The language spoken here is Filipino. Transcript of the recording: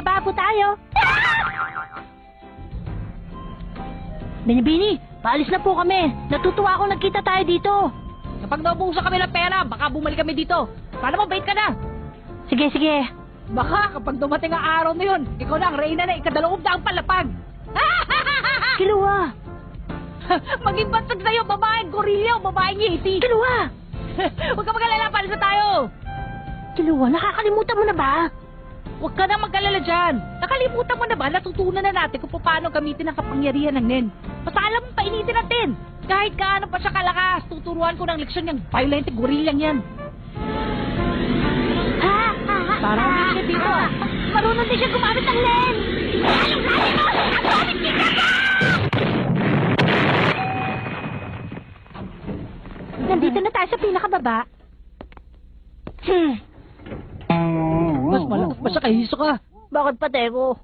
po tayo. Binibini, paalis na po kami. Natutuwa akong nagkita tayo dito. Kapag naubusan kami ng pera, baka bumalik kami dito. Para mabait ka na. Sige, sige. Baka kapag dumating ang araw na yun, ikaw na ang reyna na ikadalawang daang palapag. Kiluwa! Maging bansag sa'yo, babaeng gorilla o babaeng yeti. Kiluwa! Huwag ka mag-alala, palis na tayo. Kiluwa, nakakalimutan mo na ba? Huwag ka nang mag-alala dyan. Nakalimutan mo na ba, natutunan na natin kung paano gamitin ang kapangyarihan ng Nen. Basta alam mo, painitin natin. Kahit kaano pa siya kalakas, tuturuan ko ng leksyon yung violent gorillang yan. Parang hindi siya dito, ah. Marunong din siya gumamit ng lens! Nandito na tayo sa pinakababa. Hmm. Kay Hisoka. Bakit pa, Teko?